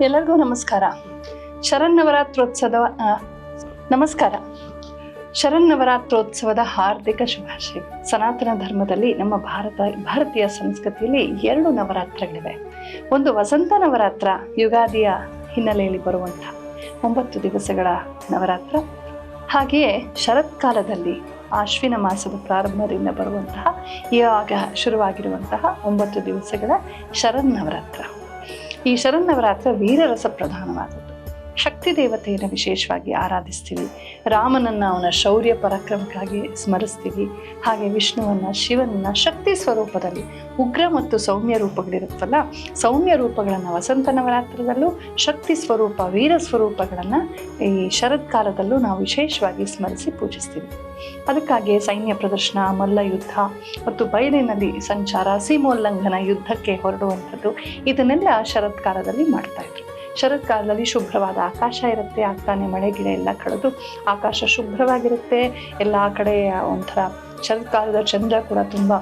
ಎಲ್ಲರಿಗೂ ನಮಸ್ಕಾರ. ಶರನ್ನವರಾತ್ರೋತ್ಸವ ಆ, ನಮಸ್ಕಾರ. ಶರನ್ನವರಾತ್ರೋತ್ಸವದ ಹಾರ್ದಿಕ ಶುಭಾಶಯ. ಸನಾತನ ಧರ್ಮದಲ್ಲಿ ನಮ್ಮ ಭಾರತ ಭಾರತೀಯ ಸಂಸ್ಕೃತಿಯಲ್ಲಿ ಎರಡು ನವರಾತ್ರಗಳಿವೆ. ಒಂದು ವಸಂತ ನವರಾತ್ರ ಯುಗಾದಿಯ ಹಿನ್ನೆಲೆಯಲ್ಲಿ ಬರುವಂತಹ ಒಂಬತ್ತು ದಿವಸಗಳ ನವರಾತ್ರ. ಹಾಗೆಯೇ ಶರತ್ಕಾಲದಲ್ಲಿ ಆಶ್ವಿನ ಮಾಸದ ಪ್ರಾರಂಭದಿಂದ ಬರುವಂತಹ ಇವಾಗ ಶುರುವಾಗಿರುವಂತಹ ಒಂಬತ್ತು ದಿವಸಗಳ ಶರನ್ನವರಾತ್ರ. ಈ ಶರನ್ನವರಾತ್ರ ವೀರರಸ ಪ್ರಧಾನವಾದದ್ದು ಶಕ್ತಿ ದೇವತೆಯನ್ನು ವಿಶೇಷವಾಗಿ ಆರಾಧಿಸ್ತೀವಿ. ರಾಮನನ್ನ ಅವನ ಶೌರ್ಯ ಪರಾಕ್ರಮಕ್ಕಾಗಿ ಸ್ಮರಿಸ್ತೀವಿ. ಹಾಗೆ ವಿಷ್ಣುವನ್ನ, ಶಿವನನ್ನ ಶಕ್ತಿ ಸ್ವರೂಪದಲ್ಲಿ ಉಗ್ರ ಮತ್ತು ಸೌಮ್ಯ ರೂಪಗಳಿರುತ್ತಲ್ಲ, ಸೌಮ್ಯ ರೂಪಗಳನ್ನು ವಸಂತ ನವರಾತ್ರದಲ್ಲೂ ಶಕ್ತಿ ಸ್ವರೂಪ, ವೀರ ಸ್ವರೂಪಗಳನ್ನು ಈ ಶರತ್ಕಾಲದಲ್ಲೂ ನಾವು ವಿಶೇಷವಾಗಿ ಸ್ಮರಿಸಿ ಪೂಜಿಸ್ತೀವಿ. ಅದಕ್ಕಾಗಿ ಸೈನ್ಯ ಪ್ರದರ್ಶನ, ಮಲ್ಲ ಯುದ್ಧ ಮತ್ತು ಬಯಲಿನಲ್ಲಿ ಸಂಚಾರ, ಸೀಮೋಲ್ಲಂಘನ ಯುದ್ಧಕ್ಕೆ ಹೊರಡುವಂಥದ್ದು ಇದನ್ನೆಲ್ಲ ಶರತ್ಕಾಲದಲ್ಲಿ ಮಾಡ್ತಾ ಇದ್ರು. ಶರತ್ಕಾಲದಲ್ಲಿ ಶುಭ್ರವಾದ ಆಕಾಶ ಇರುತ್ತೆ, ಆಗ್ತಾನೆ ಮಳೆ, ಗಿಡ ಎಲ್ಲ ಕಳೆದು ಆಕಾಶ ಶುಭ್ರವಾಗಿರುತ್ತೆ. ಎಲ್ಲ ಕಡೆ ಒಂಥರ ಶರತ್ಕಾಲದ ಚಂದ್ರ ಕೂಡ ತುಂಬ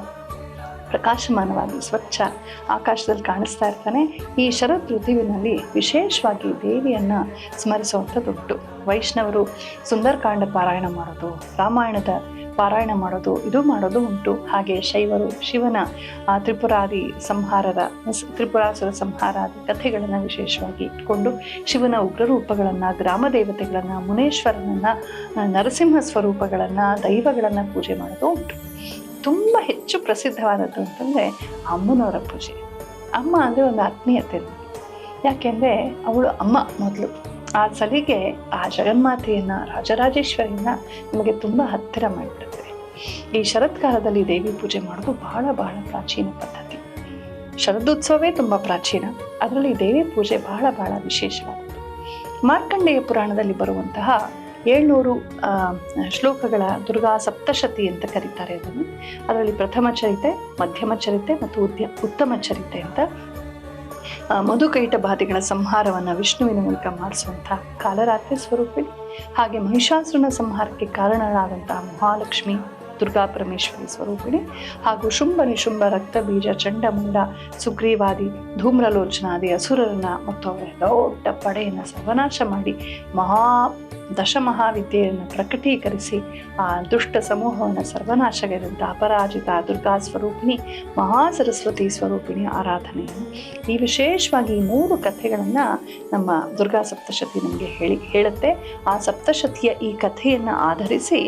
ಪ್ರಕಾಶಮಾನವಾಗಿ ಸ್ವಚ್ಛ ಆಕಾಶದಲ್ಲಿ ಕಾಣಿಸ್ತಾ ಇರ್ತಾನೆ. ಈ ಶರತ್ ಋತುವಿನಲ್ಲಿ ವಿಶೇಷವಾಗಿ ದೇವಿಯನ್ನು ಸ್ಮರಿಸುವಂಥದ್ದುಂಟು. ವೈಷ್ಣವರು ಸುಂದರಕಾಂಡ ಪಾರಾಯಣ ಮಾಡೋದು ರಾಮಾಯಣದ ಪಾರಾಯಣ ಮಾಡೋದು, ಇದು ಮಾಡೋದು ಉಂಟು. ಹಾಗೆ ಶೈವರು, ಶಿವನ ತ್ರಿಪುರಾದಿ ಸಂಹಾರದ ತ್ರಿಪುರಾಸುರ ಸಂಹಾರಾದಿ ಕಥೆಗಳನ್ನು ವಿಶೇಷವಾಗಿ ಇಟ್ಕೊಂಡು ಶಿವನ ಉಗ್ರ ರೂಪಗಳನ್ನು ಗ್ರಾಮ ದೇವತೆಗಳನ್ನು, ಮುನೇಶ್ವರನನ್ನು ನರಸಿಂಹ ಸ್ವರೂಪಗಳನ್ನು, ದೈವಗಳನ್ನು ಪೂಜೆ ಮಾಡೋದು ಉಂಟು. ತುಂಬ ಹೆಚ್ಚು ಪ್ರಸಿದ್ಧವಾದದ್ದು ಅಂತಂದರೆ ಅಮ್ಮನವರ ಪೂಜೆ. ಅಮ್ಮ ಅಂದರೆ ಒಂದು ಆತ್ಮೀಯತೆ. ಯಾಕೆಂದರೆ ಅವಳು ಅಮ್ಮ ಮೊದಲು. ಆ ಸಲಿಗೆ ಆ ಜಗನ್ಮಾತೆಯನ್ನು, ರಾಜರಾಜೇಶ್ವರಿಯನ್ನ ನಮಗೆ ತುಂಬ ಹತ್ತಿರ ಮಾಡಿಬಿಡುತ್ತೆ ಈ ಶರತ್ಕಾಲದಲ್ಲಿ ದೇವಿ ಪೂಜೆ ಮಾಡೋದು ಬಹಳ ಬಹಳ ಪ್ರಾಚೀನ ಪದ್ಧತಿ. ಶರದೋತ್ಸವವೇ ತುಂಬ ಪ್ರಾಚೀನ. ಅದರಲ್ಲಿ ದೇವಿ ಪೂಜೆ ಬಹಳ ಬಹಳ ವಿಶೇಷವಾದದ್ದು. ಮಾರ್ಕಂಡೇಯ ಪುರಾಣದಲ್ಲಿ ಬರುವಂತಹ ಏಳ್ನೂರು ಶ್ಲೋಕಗಳ ದುರ್ಗಾ ಸಪ್ತಶತಿ ಅಂತ ಕರೀತಾರೆ ಅದನ್ನು. ಅದರಲ್ಲಿ ಪ್ರಥಮ ಚರಿತೆ, ಮಧ್ಯಮ ಚರಿತೆ ಮತ್ತು ಉದ್ಯ, ಉತ್ತಮ ಚರಿತೆ ಅಂತ ಆ, ಮಧುಕೈಟ ಬಾಧೆಗಳ ಸಂಹಾರವನ್ನು ವಿಷ್ಣುವಿನ ಮೂಲಕ ಮಾಡಿಸುವಂತಹ ಕಾಲರಾತ್ರಿ ಸ್ವರೂಪಿಣಿ ಹಾಗೆ ಮಹಿಷಾಸುರನ ಸಂಹಾರಕ್ಕೆ ಕಾರಣರಾದಂತಹ ಮಹಾಲಕ್ಷ್ಮಿ ದುರ್ಗಾ ಪರಮೇಶ್ವರಿ ಸ್ವರೂಪಿಣಿ ಹಾಗೂ ಶುಂಭ ನಿಶುಂಭ ರಕ್ತಬೀಜ ಚಂಡಮುಂಡ ಸುಗ್ರೀವಾದಿ ಧೂಮ್ರಲೋಚನಾದಿ ಅಸುರರನ್ನ ಮತ್ತು ಅವರ ದೊಡ್ಡ ಪಡೆಯನ್ನು ಸರ್ವನಾಶ ಮಾಡಿ ಮಹಾ ದಶಮಹಾವಿದ್ಯೆಯನ್ನು ಪ್ರಕಟೀಕರಿಸಿ ಆ ದುಷ್ಟ ಸಮೂಹವನ್ನು ಸರ್ವನಾಶಗೈದಂಥ ಅಪರಾಜಿತ ದುರ್ಗಾ ಸ್ವರೂಪಿಣಿ ಮಹಾ ಸರಸ್ವತಿ ಸ್ವರೂಪಿಣಿ ಆರಾಧನೆಯನ್ನು ಈ ವಿಶೇಷವಾಗಿ ಈ ಮೂರು ಕಥೆಗಳನ್ನು ನಮ್ಮ ದುರ್ಗಾ ಸಪ್ತಶತಿ ನಮಗೆ ಹೇಳಿ, ಹೇಳುತ್ತೆ. ಆ ಸಪ್ತಶತಿಯ ಈ ಕಥೆಯನ್ನು ಆಧರಿಸಿ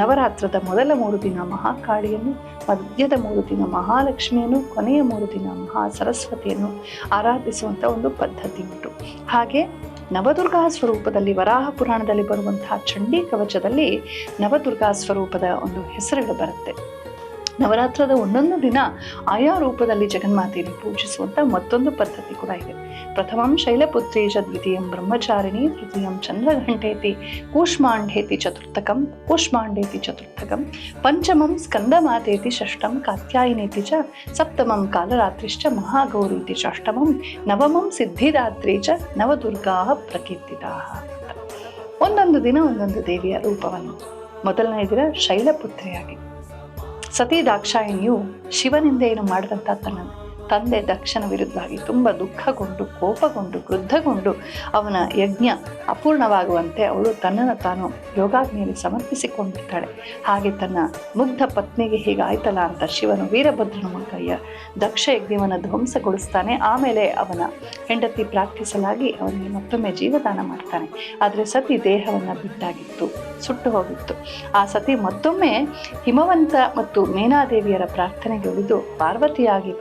ನವರಾತ್ರದ ಮೊದಲ ಮೂರು ದಿನ ಮಹಾಕಾಳಿಯನ್ನು, ಮಧ್ಯದ ಮೂರು ದಿನ ಮಹಾಲಕ್ಷ್ಮಿಯನ್ನು, ಕೊನೆಯ ಮೂರು ದಿನ ಮಹಾ ಸರಸ್ವತಿಯನ್ನು ಆರಾಧಿಸುವಂಥ ಒಂದು ಪದ್ಧತಿ ಉಂಟು. ಹಾಗೆ ನವದುರ್ಗಾ ಸ್ವರೂಪದಲ್ಲಿ ವರಾಹ ಪುರಾಣದಲ್ಲಿ ಬರುವಂತಹ ಚಂಡೀ ಕವಚದಲ್ಲಿ ನವದುರ್ಗಾ ಸ್ವರೂಪದ ಒಂದು ಹೆಸರುಗಳು ಬರುತ್ತೆ. ನವರಾತ್ರದ ಒಂದೊಂದು ದಿನ ಆಯಾ ರೂಪದಲ್ಲಿ ಜಗನ್ಮಾತೆಯನ್ನು ಪೂಜಿಸುವಂಥ ಮತ್ತೊಂದು ಪದ್ಧತಿ ಕೂಡ ಇದೆ. ಪ್ರಥಮಂ ಶೈಲಪುತ್ರಿ ಚ ದ್ವಿತೀಯಂ ಬ್ರಹ್ಮಚಾರಿಣಿ, ತೃತೀಯಂ ಚಂದ್ರಘಂಟೇತಿ, ಕೂಷ್ಮಾಂಡೇತಿ ಚತುರ್ಥಕಂ ಕೂಷ್ಮಾಂಡೇತಿ ಚತುರ್ಥಕಂ, ಪಂಚಮಂ ಸ್ಕಂದಮಾತೇತಿ ಷಷ್ಠಂ, ಕಾತ್ಯಾಯಿನೇತಿ ಚ, ಸಪ್ತಮಂ ಕಾಲರಾತ್ರಿಶ್ಚ, ಮಹಾಗೌರೀತಿ ಅಷ್ಟಮಂ ನವಮಂ ಸಿದ್ಧಿದಾತ್ರಿ ಚ, ನವದುರ್ಗಾ ಪ್ರಕೀರ್ತಿತಾ. ಒಂದೊಂದು ದಿನ ಒಂದೊಂದು ದೇವಿಯ ರೂಪವನ್ನು. ಮೊದಲನೇ ದಿನ ಶೈಲಪುತ್ರಿಯಾಗಿ. ಸತಿ ದಾಕ್ಷಾಯಿಣಿಯು ಶಿವನಿಂದ ಏನು ಮಾಡಿದಂಥ ತನ್ನ ತಂದೆ ದಕ್ಷನ ವಿರುದ್ಧವಾಗಿ ತುಂಬ ದುಃಖಗೊಂಡು, ಕೋಪಗೊಂಡು, ಕ್ರುದ್ಧಗೊಂಡು ಅವನ ಯಜ್ಞ ಅಪೂರ್ಣವಾಗುವಂತೆ ಅವಳು ತನ್ನನ್ನು ತಾನು ಯೋಗಾಗ್ನಿಯಲ್ಲಿ ಸಮರ್ಪಿಸಿಕೊಂಡಿರ್ತಾಳೆ ಹಾಗೆ ತನ್ನ ಮುಗ್ಧ ಪತ್ನಿಗೆ ಹೀಗಾಯ್ತಲ್ಲ ಅಂತ ಶಿವನು ವೀರಭದ್ರನ ಮಗಯ್ಯ ದಕ್ಷ ಯಜ್ಞವನ್ನು ಧ್ವಂಸಗೊಳಿಸ್ತಾನೆ. ಆಮೇಲೆ ಅವನ ಹೆಂಡತಿ ಪ್ರಾರ್ಥಿಸಲಾಗಿ ಅವನಿಗೆ ಮತ್ತೊಮ್ಮೆ ಜೀವದಾನ ಮಾಡ್ತಾನೆ. ಆದರೆ ಸತಿ ದೇಹವನ್ನು ಬಿಟ್ಟಾಗಿತ್ತು ಸುಟ್ಟು ಹೋಗಿತ್ತು. ಆ ಸತಿ ಮತ್ತೊಮ್ಮೆ ಹಿಮವಂತ ಮತ್ತು ಮೇನಾದೇವಿಯರ ಪ್ರಾರ್ಥನೆಗೆ ಉಳಿದು ಪಾರ್ವತಿಯಾಗಿ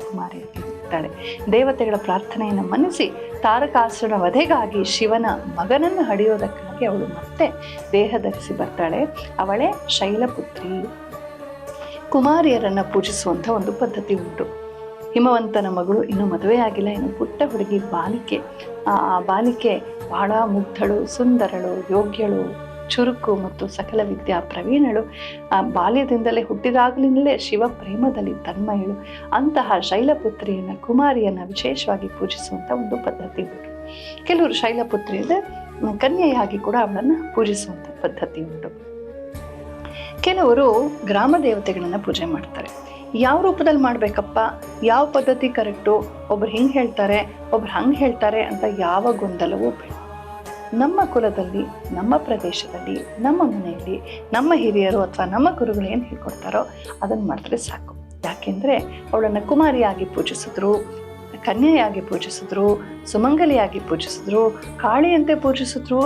ಪರ್ವತರಾಜಕುಮಾರಿಯಾಗಿದ್ದಾಳೆ ದೇವತೆಗಳ ಪ್ರಾರ್ಥನೆಯನ್ನು ಮನ್ನಿಸಿ ತಾರಕಾಸುರನ ವಧೆಗಾಗಿ ಶಿವನ ಮಗನನ್ನು ಹಡಿಯೋದಕ್ಕಾಗಿ ಅವಳು ಮತ್ತೆ ದೇಹ ಧರಿಸಿ ಬರ್ತಾಳೆ. ಅವಳೇ ಶೈಲಪುತ್ರಿ. ಕುಮಾರಿಯರನ್ನು ಪೂಜಿಸುವಂಥ ಒಂದು ಪದ್ಧತಿ ಉಂಟು. ಹಿಮವಂತನ ಮಗಳು ಇನ್ನೂ ಮದುವೆಯಾಗಿಲ್ಲ ಇನ್ನು ಪುಟ್ಟ ಹುಡುಗಿ ಬಾಲಿಕೆ. ಆ ಬಾಲಿಕೆ ಬಹಳ ಮುಗ್ಧಳು, ಸುಂದರಳು, ಯೋಗ್ಯಳು. ಚುರುಕು ಮತ್ತು ಸಕಲ ವಿದ್ಯಾ ಪ್ರವೀಣಳು ಬಾಲ್ಯದಿಂದಲೇ ಹುಟ್ಟಿದಾಗಲಿಂದಲೇ ಶಿವ ಪ್ರೇಮದಲ್ಲಿ ತನ್ಮಯಳು. ಅಂತಹ ಶೈಲಪುತ್ರಿಯನ್ನು, ಕುಮಾರಿಯನ್ನು ವಿಶೇಷವಾಗಿ ಪೂಜಿಸುವಂಥ ಒಂದು ಪದ್ಧತಿ ಉಂಟು. ಕೆಲವರು ಶೈಲಪುತ್ರಿಯದ ಕನ್ಯೆಯಾಗಿ ಕೂಡ ಅವಳನ್ನು ಪೂಜಿಸುವಂಥ ಪದ್ಧತಿ ಉಂಟು. ಕೆಲವರು ಗ್ರಾಮ ದೇವತೆಗಳನ್ನು ಪೂಜೆ ಮಾಡ್ತಾರೆ. ಯಾವ ರೂಪದಲ್ಲಿ ಮಾಡಬೇಕಪ್ಪ? ಯಾವ ಪದ್ಧತಿ ಕರೆಕ್ಟು? ಒಬ್ರು ಹಿಂಗೆ ಹೇಳ್ತಾರೆ, ಒಬ್ರು ಹಂಗೆ ಹೇಳ್ತಾರೆ ಅಂತ ಯಾವ ಗೊಂದಲವೂ ಬೇಡ. ನಮ್ಮ ಕುಲದಲ್ಲಿ, ನಮ್ಮ ಪ್ರದೇಶದಲ್ಲಿ, ನಮ್ಮ ಮನೆಯಲ್ಲಿ, ನಮ್ಮ ಹಿರಿಯರು ಅಥವಾ ನಮ್ಮ ಗುರುಗಳು ಏನು ಹೇಳ್ಕೊಡ್ತಾರೋ ಅದನ್ನು ಮಾಡಿದ್ರೆ ಸಾಕು. ಯಾಕೆಂದರೆ ಅವಳನ್ನು ಕುಮಾರಿಯಾಗಿ ಪೂಜಿಸಿದ್ರು, ಕನ್ಯೆಯಾಗಿ ಪೂಜಿಸಿದ್ರು, ಸುಮಂಗಲಿಯಾಗಿ ಪೂಜಿಸಿದ್ರು, ಕಾಳಿಯಂತೆ ಪೂಜಿಸಿದ್ರು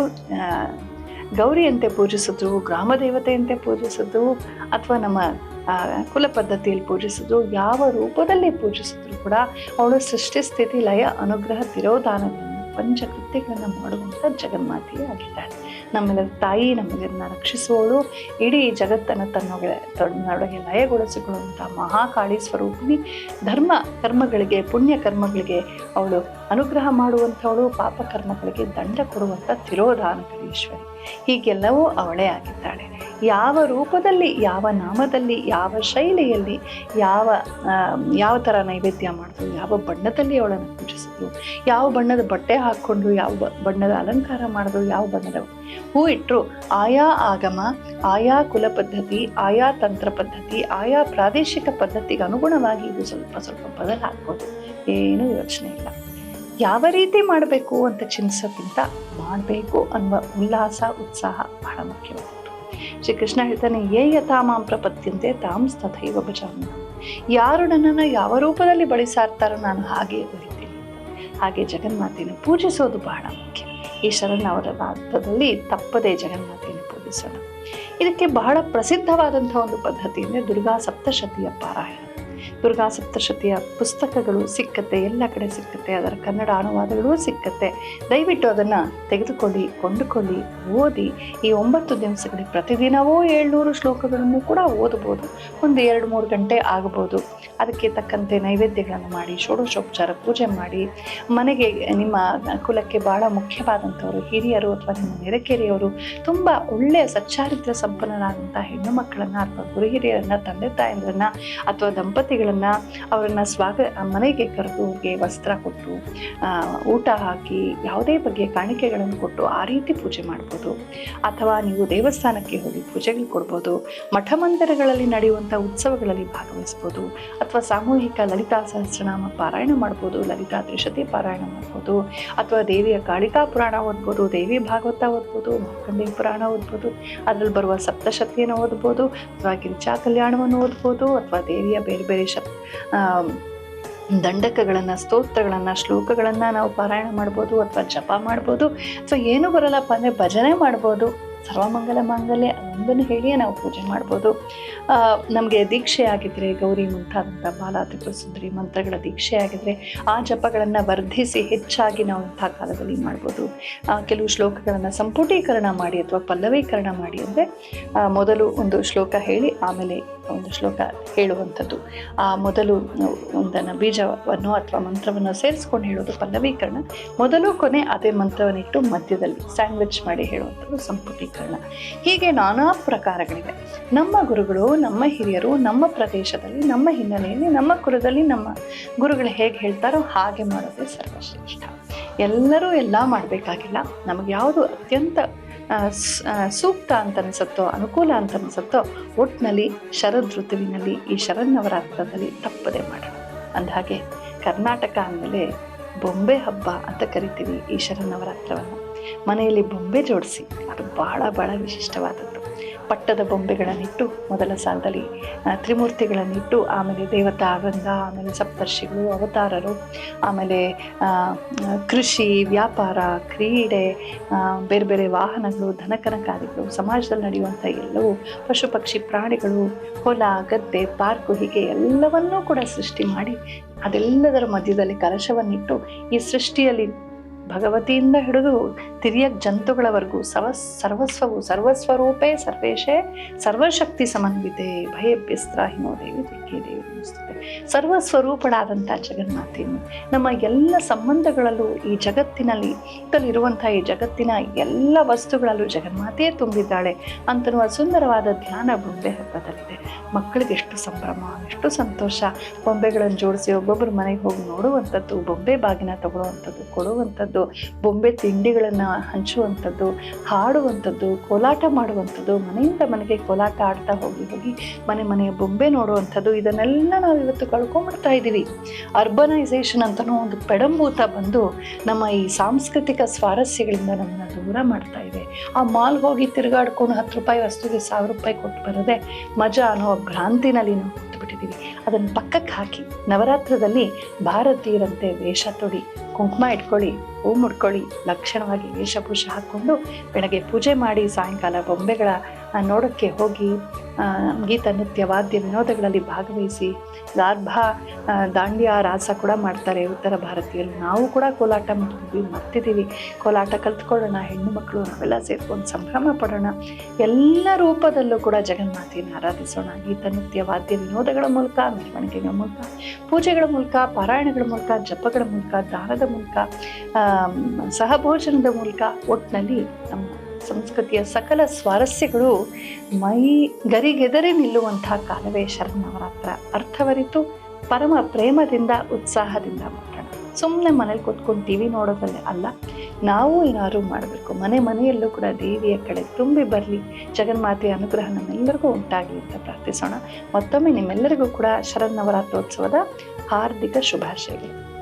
ಗೌರಿಯಂತೆ ಪೂಜಿಸಿದ್ರು ಗ್ರಾಮ ದೇವತೆಯಂತೆ ಪೂಜಿಸಿದ್ರು, ಅಥವಾ ನಮ್ಮ ಕುಲ ಪದ್ಧತಿಯಲ್ಲಿ ಪೂಜಿಸಿದ್ರು, ಯಾವ ರೂಪದಲ್ಲಿ ಪೂಜಿಸಿದ್ರು ಕೂಡ ಅವಳು ಸೃಷ್ಟಿ ಸ್ಥಿತಿ, ಲಯ, ಅನುಗ್ರಹ ತಿರೋಧಾನಗಳನ್ನು ಪಂಚಕೃತ್ಯಗಳನ್ನು ಮಾಡುವಂಥ ಜಗನ್ಮಾತೆಯೇ ಆಗಿದ್ದಾಳೆ. ನಮ್ಮೆಲ್ಲರ ತಾಯಿ ನಮ್ಮೆಲ್ಲರನ್ನ ರಕ್ಷಿಸುವವಳು ಇಡೀ ಜಗತ್ತನ್ನು ತನ್ನೊಳಗೆ ತನ್ನೊಳಗೆ ಲಯಗೊಳಿಸಿಕೊಳ್ಳುವಂಥ ಮಹಾಕಾಳಿ ಸ್ವರೂಪಿಣಿ ಧರ್ಮ, ಕರ್ಮಗಳಿಗೆ, ಪುಣ್ಯ ಕರ್ಮಗಳಿಗೆ ಅವಳು ಅನುಗ್ರಹ ಮಾಡುವಂಥವಳು ಪಾಪಕರ್ಮಗಳಿಗೆ ದಂಡ ಕೊಡುವಂಥ ತಿರೋಧಾನಕರೀಶ್ವರಿ. ಹೀಗೆಲ್ಲವೂ ಅವಳೇ ಆಗಿದ್ದಾಳೆ. ಯಾವ ರೂಪದಲ್ಲಿ, ಯಾವ ನಾಮದಲ್ಲಿ, ಯಾವ ಶೈಲಿಯಲ್ಲಿ, ಯಾವ ಯಾವ ಥರ ನೈವೇದ್ಯ ಮಾಡಿದ್ರು ಯಾವ ಬಣ್ಣದಲ್ಲಿ ಅವಳನ್ನು ಪೂಜಿಸಿದ್ರು ಯಾವ ಬಣ್ಣದ ಬಟ್ಟೆ ಹಾಕ್ಕೊಂಡು, ಯಾವ ಬಣ್ಣದ ಅಲಂಕಾರ ಮಾಡಿದ್ರು ಯಾವ ಬಣ್ಣದ ಹೂ ಇಟ್ಟರು ಆಯಾ ಆಗಮ, ಆಯಾ ಕುಲ ಪದ್ಧತಿ, ಆಯಾ ತಂತ್ರ ಪದ್ಧತಿ, ಆಯಾ ಪ್ರಾದೇಶಿಕ ಪದ್ಧತಿಗೆ ಅನುಗುಣವಾಗಿ ಇದು ಸ್ವಲ್ಪ ಸ್ವಲ್ಪ ಬದಲಾಗ್ಬೋದು. ಏನೂ ಯೋಚನೆ ಇಲ್ಲ. ಯಾವ ರೀತಿ ಮಾಡಬೇಕು ಅಂತ ಚಿಂತಿಸೋಕ್ಕಿಂತ ಮಾಡಬೇಕು ಅನ್ನುವ ಉಲ್ಲಾಸ, ಉತ್ಸಾಹ ಬಹಳ ಮುಖ್ಯವಾಗುತ್ತೆ ಶ್ರೀಕೃಷ್ಣ ಹೇಳ್ತಾನೆ ಯೇ ಯಥಾ ಮಾಂ ಪ್ರಪದ್ಯಂತೆ ತಾಮ್ ತಥೈವ ಭಜಾಮ್ಯ ಯಾರು ನನ್ನನ್ನು ಯಾವ ರೂಪದಲ್ಲಿ ಬಳಸಾರ್ತಾರೋ ನಾನು ಹಾಗೆ ಉಳಿತೀನಿ ಹಾಗೆ ಜಗನ್ಮಾತೆಯನ್ನು ಪೂಜಿಸೋದು ಬಹಳ ಮುಖ್ಯ. ಈ ಅರ್ಥದಲ್ಲಿ ತಪ್ಪದೆ ಜಗನ್ಮಾತೆಯನ್ನು ಪೂಜಿಸೋಣ ಇದಕ್ಕೆ ಬಹಳ ಪ್ರಸಿದ್ಧವಾದಂಥ ಒಂದು ಪದ್ಧತಿ ಅಂದರೆ ದುರ್ಗಾ ಸಪ್ತಶತಿಯ ಪಾರಾಯಣ. ದುರ್ಗಾ ಸಪ್ತಶತಿಯ ಪುಸ್ತಕಗಳು ಸಿಕ್ಕತ್ತೆ, ಎಲ್ಲ ಕಡೆ ಸಿಕ್ಕತ್ತೆ, ಅದರ ಕನ್ನಡ ಅನುವಾದಗಳು ಸಿಕ್ಕತ್ತೆ. ದಯವಿಟ್ಟು ಅದನ್ನು ತೆಗೆದುಕೊಳ್ಳಿ, ಕೊಂಡುಕೊಳ್ಳಿ, ಓದಿ. ಈ ಒಂಬತ್ತು ದಿವಸಗಳಿಗೆ ಪ್ರತಿದಿನವೂ ಏಳ್ನೂರು ಶ್ಲೋಕಗಳನ್ನು ಕೂಡ ಓದಬಹುದು ಒಂದು ಎರಡು ಮೂರು ಗಂಟೆ ಆಗಬಹುದು ಅದಕ್ಕೆ ತಕ್ಕಂತೆ ನೈವೇದ್ಯಗಳನ್ನು ಮಾಡಿ, ಷೋಡಶೋಪಚಾರ ಪೂಜೆ ಮಾಡಿ. ಮನೆಗೆ ನಿಮ್ಮ ಕುಲಕ್ಕೆ ಬಹಳ ಮುಖ್ಯವಾದಂಥವರು, ಹಿರಿಯರು ಅಥವಾ ನಿಮ್ಮ ನೆರೆಕೆರೆಯವರು, ತುಂಬ ಒಳ್ಳೆಯ ಸಚ್ಚಾರಿತ್ರ ಸಂಪನ್ನರಾದಂಥ ಹೆಣ್ಣು ಮಕ್ಕಳನ್ನು ಅಥವಾ ಗುರು ಹಿರಿಯರನ್ನ, ತಂದೆ ತಾಯಂದ್ರನ್ನ ಅಥವಾ ದಂಪತಿಗಳನ್ನು ಅವರನ್ನು ಸ್ವಾಗ ಮನೆಗೆ ಕರೆದು ಅವ್ರಿಗೆ ವಸ್ತ್ರ ಕೊಟ್ಟು ಊಟ ಹಾಕಿ ಯಾವುದೇ ಬಗ್ಗೆ ಕಾಣಿಕೆಗಳನ್ನು ಕೊಟ್ಟು ಆ ರೀತಿ ಪೂಜೆ ಮಾಡ್ಬೋದು. ಅಥವಾ ನೀವು ದೇವಸ್ಥಾನಕ್ಕೆ ಹೋಗಿ ಪೂಜೆಗಳು ಕೊಡ್ಬೋದು ಮಠ ಮಂದಿರಗಳಲ್ಲಿ ನಡೆಯುವಂಥ ಉತ್ಸವಗಳಲ್ಲಿ ಭಾಗವಹಿಸ್ಬೋದು, ಅಥವಾ ಸಾಮೂಹಿಕ ಲಲಿತಾ ಸಹಸ್ರನಾಮ ಪಾರಾಯಣ ಮಾಡ್ಬೋದು, ಲಲಿತಾ ತ್ರಿಶತಿ ಪಾರಾಯಣ ಮಾಡ್ಬೋದು, ಅಥವಾ ದೇವಿಯ ಕಾಳಿಕಾ ಪುರಾಣ ಓದ್ಬೋದು, ದೇವಿ ಭಾಗವತ ಓದ್ಬೋದು ಮಾರ್ಕಂಡೇ ಪುರಾಣ ಓದ್ಬೋದು, ಅದರಲ್ಲಿ ಬರುವ ಸಪ್ತಶತಿಯನ್ನು ಓದ್ಬೋದು, ಅಥವಾ ಗಿರಿಜಾ ಕಲ್ಯಾಣವನ್ನು ಓದ್ಬೋದು, ಅಥವಾ ದೇವಿಯ ಬೇರೆ ಬೇರೆ ಸ್ತೋತ್ರಗಳನ್ನ ದಂಡಕಗಳನ್ನು, ಸ್ತೋತ್ರಗಳನ್ನು, ಶ್ಲೋಕಗಳನ್ನು ನಾವು ಪಾರಾಯಣ ಮಾಡ್ಬೋದು ಅಥವಾ ಜಪ ಮಾಡ್ಬೋದು. ಅಥವಾ ಏನು ಬರಲ್ಲಪ್ಪ ಅಂದರೆ ಭಜನೆ ಮಾಡ್ಬೋದು. ಸರ್ವಮಂಗಲ ಮಾಂಗಲ್ಯ ಅನ್ನೋದನ್ನು ಹೇಳಿಯೇ ನಾವು ಪೂಜೆ ಮಾಡ್ಬೋದು. ನಮಗೆ ದೀಕ್ಷೆ ಆಗಿದ್ರೆ ಗೌರಿ ಮುಂತಾದಂಥ ಬಾಲ ಸುಂದರಿ ಮಂತ್ರಗಳ ದೀಕ್ಷೆ ಆಗಿದ್ರೆ ಆ ಜಪಗಳನ್ನು ವರ್ಧಿಸಿ ಹೆಚ್ಚಾಗಿ ನಾವು ಇಂಥ ಕಾಲದಲ್ಲಿ ಮಾಡ್ಬೋದು. ಕೆಲವು ಶ್ಲೋಕಗಳನ್ನು ಸಂಪುಟೀಕರಣ ಮಾಡಿ ಅಥವಾ ಪಲ್ಲವೀಕರಣ ಮಾಡಿ ಅಂದರೆ ಮೊದಲು ಒಂದು ಶ್ಲೋಕ ಹೇಳಿ ಆಮೇಲೆ ಒಂದು ಶ್ಲೋಕ ಹೇಳುವಂಥದ್ದು. ಆ, ಮೊದಲು ಒಂದನ್ನು ಬೀಜವನ್ನು ಅಥವಾ ಮಂತ್ರವನ್ನು ಸೇರಿಸ್ಕೊಂಡು ಹೇಳೋದು ಪಲ್ಲವೀಕರಣ. ಮೊದಲು ಕೊನೆ ಅದೇ ಮಂತ್ರವನ್ನಿಟ್ಟು ಮಧ್ಯದಲ್ಲಿ ಸ್ಯಾಂಡ್ವಿಚ್ ಮಾಡಿ ಹೇಳುವಂಥದ್ದು ಸಂಪುಟೀಕರಣ. ಹೀಗೆ ನಾನಾ ಪ್ರಕಾರಗಳಿವೆ. ನಮ್ಮ ಗುರುಗಳು, ನಮ್ಮ ಹಿರಿಯರು, ನಮ್ಮ ಪ್ರದೇಶದಲ್ಲಿ, ನಮ್ಮ ಹಿನ್ನೆಲೆಯಲ್ಲಿ, ನಮ್ಮ ಕುಲದಲ್ಲಿ ನಮ್ಮ ಗುರುಗಳು ಹೇಗೆ ಹೇಳ್ತಾರೋ ಹಾಗೆ ಮಾಡೋದೇ ಸರ್ವಶ್ರೇಷ್ಠ. ಎಲ್ಲರೂ ಎಲ್ಲ ಮಾಡಬೇಕಾಗಿಲ್ಲ. ನಮಗೆ ಯಾವುದು ಅತ್ಯಂತ ಸೂಕ್ತ ಅಂತ ಅನಿಸುತ್ತೋ, ಅನುಕೂಲ ಅಂತ ಅನಿಸುತ್ತೋ ಒಟ್ಟಿನಲ್ಲಿ ಶರದ್ ಋತುವಿನಲ್ಲಿ ಈ ಶರನ್ನವರಾತ್ರದಲ್ಲಿ ತಪ್ಪದೆ ಮಾಡೋಣ. ಅಂದಹಾಗೆ ಕರ್ನಾಟಕ ಅಂದಮೇಲೆ ಬೊಂಬೆ ಹಬ್ಬ ಅಂತ ಕರಿತೀವಿ ಈ ಶರನ್ನವರಾತ್ರವನ್ನು ಮನೆಯಲ್ಲಿ ಬೊಂಬೆ ಜೋಡಿಸಿ ಅದು ಭಾಳ ಭಾಳ ವಿಶಿಷ್ಟವಾದದ್ದು. ಪಟ್ಟದ ಬೊಂಬೆಗಳನ್ನಿಟ್ಟು ಮೊದಲ ಸಾಲದಲ್ಲಿ ತ್ರಿಮೂರ್ತಿಗಳನ್ನಿಟ್ಟು, ಆಮೇಲೆ ದೇವತಾ ವೃಂದ ಆಮೇಲೆ ಸಪ್ತರ್ಷಿಗಳು, ಅವತಾರರು, ಆಮೇಲೆ ಕೃಷಿ, ವ್ಯಾಪಾರ, ಕ್ರೀಡೆ ಬೇರೆ ಬೇರೆ ವಾಹನಗಳು ಧನಕನಕಾದಿಗಳು ಸಮಾಜದಲ್ಲಿ ನಡೆಯುವಂಥ ಎಲ್ಲವೂ ಪಶು ಪಕ್ಷಿ ಪ್ರಾಣಿಗಳು, ಹೊಲ, ಗದ್ದೆ, ಪಾರ್ಕು ಹೀಗೆ ಎಲ್ಲವನ್ನೂ ಕೂಡ ಸೃಷ್ಟಿ ಮಾಡಿ ಅದೆಲ್ಲದರ ಮಧ್ಯದಲ್ಲಿ ಕಲಶವನ್ನಿಟ್ಟು ಈ ಸೃಷ್ಟಿಯಲ್ಲಿ ಭಗವತಿಯಿಂದ ಹಿಡಿದು ತಿರಿಯಕ್ ಜಂತುಗಳವರೆಗೂ ಸವ ಸರ್ವಸ್ವವು, ಸರ್ವಸ್ವರೂಪೇ, ಸರ್ವೇಶೇ, ಸರ್ವಶಕ್ತಿ ಸಮನ್ವಿತೆ, ಭಯಭ್ಯಸ್ತ್ರ ಹಿಮೋ ದೇವಿ ದುರ್ಗೆ ದೇವಿ ಅನ್ನಿಸ್ತದೆ ಸರ್ವಸ್ವರೂಪಳಾದಂಥ ಜಗನ್ಮಾತೆಯನ್ನು, ನಮ್ಮ ಎಲ್ಲ ಸಂಬಂಧಗಳಲ್ಲೂ ಈ ಜಗತ್ತಿನಲ್ಲಿ ಇರುವಂಥ ಈ ಜಗತ್ತಿನ ಎಲ್ಲ ವಸ್ತುಗಳಲ್ಲೂ ಜಗನ್ಮಾತೆಯೇ ತುಂಬಿದ್ದಾಳೆ ಅಂತನ್ನುವ ಸುಂದರವಾದ ಧ್ಯಾನ ಬೊಂಬೆ ಹಬ್ಬದಲ್ಲಿದೆ. ಮಕ್ಕಳಿಗೆ ಎಷ್ಟು ಸಂಭ್ರಮ, ಎಷ್ಟು ಸಂತೋಷ. ಬೊಂಬೆಗಳನ್ನು ಜೋಡಿಸಿ ಒಬ್ಬೊಬ್ಬರು ಮನೆಗೆ ಹೋಗಿ ನೋಡುವಂಥದ್ದು, ಬೊಂಬೆ ಬಾಗಿನ ತಗೊಳ್ಳುವಂಥದ್ದು, ಕೊಡುವಂಥದ್ದು. ಮಾಡುವಂಥದ್ದು ಬೊಂಬೆ ತಿಂಡಿಗಳನ್ನು ಹಂಚುವಂಥದ್ದು, ಹಾಡುವಂಥದ್ದು, ಕೋಲಾಟ ಮಾಡುವಂಥದ್ದು, ಮನೆಯಿಂದ ಮನೆಗೆ ಕೋಲಾಟ ಆಡ್ತಾ ಹೋಗಿ ಹೋಗಿ ಮನೆ ಮನೆಯ ಬೊಂಬೆ ನೋಡುವಂಥದ್ದು, ಇದನ್ನೆಲ್ಲ ನಾವು ಇವತ್ತು ಕಳ್ಕೊಂಡ್ಬಿಡ್ತಾ ಇದ್ದೀವಿ. ಅರ್ಬನೈಸೇಷನ್ ಅಂತಲೂ ಒಂದು ಪೆಡಂಭೂತ ಬಂದು ನಮ್ಮ ಈ ಸಾಂಸ್ಕೃತಿಕ ಸ್ವಾರಸ್ಯಗಳಿಂದ ನಮ್ಮನ್ನ ದೂರ ಮಾಡ್ತಾ ಇದೆ. ಆ ಮಾಲ್ಗೆ ಹೋಗಿ ತಿರುಗಾಡ್ಕೊಂಡು ಹತ್ತು ರೂಪಾಯಿ ವಸ್ತುಗೆ ಸಾವಿರ ರೂಪಾಯಿ ಕೊಟ್ಟು ಬರೋದೇ ಮಜಾ ಅನ್ನೋ ಭ್ರಾಂತಿನಲ್ಲಿ ನಾವು ಕೂತ್ಬಿಟ್ಟಿದ್ದೀವಿ ಅದನ್ನು ಪಕ್ಕಕ್ಕೆ ಹಾಕಿ ನವರಾತ್ರದಲ್ಲಿ ಭಾರತೀಯರಂತೆ ವೇಷ ತೊಡಿ, ಕುಂಕುಮ ಇಟ್ಕೊಳ್ಳಿ, ಹೂ ಮುಡ್ಕೊಳ್ಳಿ, ಲಕ್ಷಣವಾಗಿ ವೇಷಭೂಷ ಹಾಕ್ಕೊಂಡು ಬೆಳಗ್ಗೆ ಪೂಜೆ ಮಾಡಿ ಸಾಯಂಕಾಲ ಬೊಂಬೆಗಳ ನೋಡೋಕ್ಕೆ ಹೋಗಿ ಗೀತ ನೃತ್ಯ, ವಾದ್ಯ ವಿನೋದಗಳಲ್ಲಿ ಭಾಗವಹಿಸಿ, ಗಾರ್ಭ ದಾಂಡಿಯ, ರಾಸ ಕೂಡ ಮಾಡ್ತಾರೆ ಉತ್ತರ ಭಾರತೀಯರು. ನಾವು ಕೂಡ ಕೋಲಾಟ ಮಾಡ್ತಿದ್ವಿ ಮಾಡ್ತಿದ್ದೀವಿ ಕೋಲಾಟ ಕಲ್ತ್ಕೊಳ್ಳೋಣ, ಹೆಣ್ಣು ಮಕ್ಕಳು ನಾವೆಲ್ಲ ಸೇರ್ಕೊಂಡು ಸಂಭ್ರಮ ಪಡೋಣ. ಎಲ್ಲ ರೂಪದಲ್ಲೂ ಕೂಡ ಜಗನ್ಮಾತೆಯನ್ನು ಆರಾಧಿಸೋಣ. ಗೀತ ನೃತ್ಯ, ವಾದ್ಯ ವಿನೋದಗಳ ಮೂಲಕ, ಮೆರವಣಿಗೆಗಳ ಮೂಲಕ, ಪೂಜೆಗಳ ಮೂಲಕ, ಪಾರಾಯಣಗಳ ಮೂಲಕ, ಜಪಗಳ ಮೂಲಕ, ದಾನದ ಮೂಲಕ ಸಹಭೋಜನದ ಮೂಲಕ ಒಟ್ಟಿನಲ್ಲಿ ನಮ್ಮ ಸಂಸ್ಕೃತಿಯ ಸಕಲ ಸ್ವಾರಸ್ಯಗಳು ಮೈ ಗರಿಗೆದರೆ ನಿಲ್ಲುವಂತಹ ಕಾಲವೇ ಶರಣವರಾತ್ರ. ಅರ್ಥವರಿತು ಪರಮ ಪ್ರೇಮದಿಂದ, ಉತ್ಸಾಹದಿಂದ ಮಾಡೋಣ ಸುಮ್ಮನೆ ಮನೇಲಿ ಕೂತ್ಕೊಂಡು ಟಿ ವಿ ನೋಡೋದಲ್ಲೇ ಅಲ್ಲ, ನಾವು ಏನಾದ್ರು ಮಾಡಬೇಕು. ಮನೆ ಮನೆಯಲ್ಲೂ ಕೂಡ ದೇವಿಯ ಕಡೆ ತುಂಬಿ ಬರಲಿ, ಜಗನ್ಮಾತೆಯ ಅನುಗ್ರಹ ನಮ್ಮೆಲ್ಲರಿಗೂ ಉಂಟಾಗಲಿ ಅಂತ ಪ್ರಾರ್ಥಿಸೋಣ. ಮತ್ತೊಮ್ಮೆ ನಿಮ್ಮೆಲ್ಲರಿಗೂ ಕೂಡ ಶರನ್ನವರಾತ್ರೋತ್ಸವದ ಹಾರ್ದಿಕ ಶುಭಾಶಯಗಳು.